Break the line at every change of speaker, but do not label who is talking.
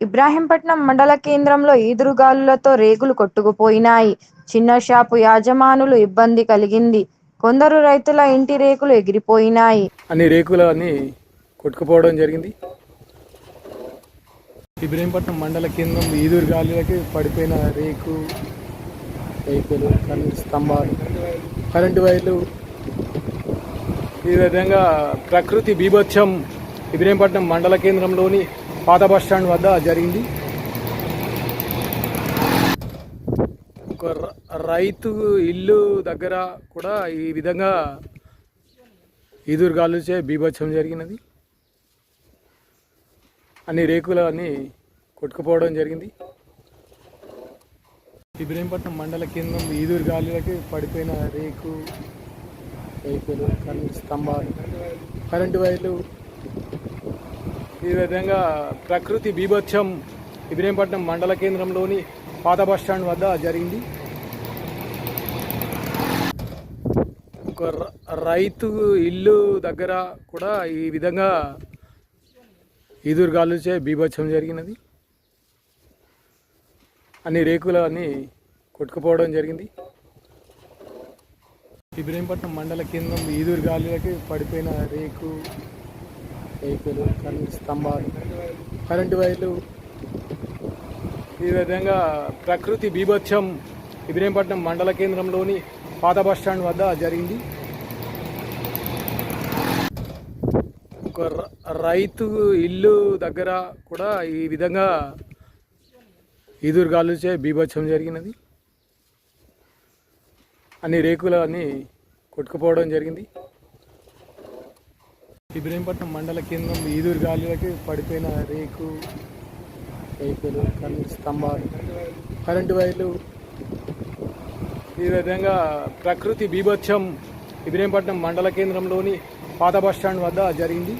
ఇబ్రాహీంపట్నం మండల కేంద్రంలో ఈదురుగాలులతో రేకులు కొట్టుకుపోయినాయి. చిన్న షాపు యాజమానులు ఇబ్బంది కలిగింది. కొందరు రైతుల ఇంటి రేకులు ఎగిరిపోయినాయి.
అన్ని రేకులు అన్ని కొట్టుకుపోవడం జరిగింది. ఇబ్రహీంపట్నం మండల కేంద్రం ఈదురు గాలులకి పడిపోయిన రేకు రేకులు కరెంటు స్తంభాలు కరెంటు వైర్లు ఈ విధంగా ప్రకృతి బీభత్సం ఇబ్రహీంపట్నం మండల కేంద్రంలోని పాత బస్ స్టాండ్ వద్ద జరిగింది. ఒక రైతు ఇల్లు దగ్గర కూడా ఈ విధంగా ఎదురుగాలుచే బీభత్సం జరిగినది. అన్ని రేకులు అన్ని కొట్టుకుపోవడం జరిగింది. ఇబ్రహీంపట్నం మండల కేంద్రం ఈదురు గాలులకి పడిపోయిన రేకు రేకులు కరెంటు స్తంభాలు కరెంటు వైర్లు ఈ విధంగా ప్రకృతి బీభత్సం ఇబ్రహీంపట్నం మండల కేంద్రంలోని పాత బస్టాండ్ వద్ద జరిగింది. ఒక ర- రైతు ఇల్లు దగ్గర కూడా ఈ విధంగా ఈదురుగాలుచే బీభత్సం జరిగినది. అన్ని రేకులు అన్ని కొట్టుకుపోవడం జరిగింది. ఇబ్రహీంపట్నం మండల కేంద్రం ఈదురుగాలులకి పడిపోయిన రేకు రేకులు కరెంటు స్తంభాలు కరెంటు వైర్లు. ఈ విధంగా ప్రకృతి బీభత్సం ఇబ్రహీంపట్నం మండల కేంద్రంలోని పాత బస్టాండ్ వద్ద జరిగింది. ఒక ర- రైతు ఇల్లు దగ్గర కూడా ఈ విధంగా ఈదురుగాలుచే బీభత్సం జరిగినది. అన్ని రేకులు అన్నీ కొట్టుకుపోవడం జరిగింది. ఇబ్రహీంపట్నం మండల కేంద్రం ఈదురు గాలులకి పడిపోయిన రేకు రేకులు కరెంటు స్తంభాలు కరెంటు వైర్లు. ఈ విధంగా ప్రకృతి బీభత్సం ఇబ్రహీంపట్నం మండల కేంద్రంలోని పాత బస్టాండ్ వద్ద జరిగింది.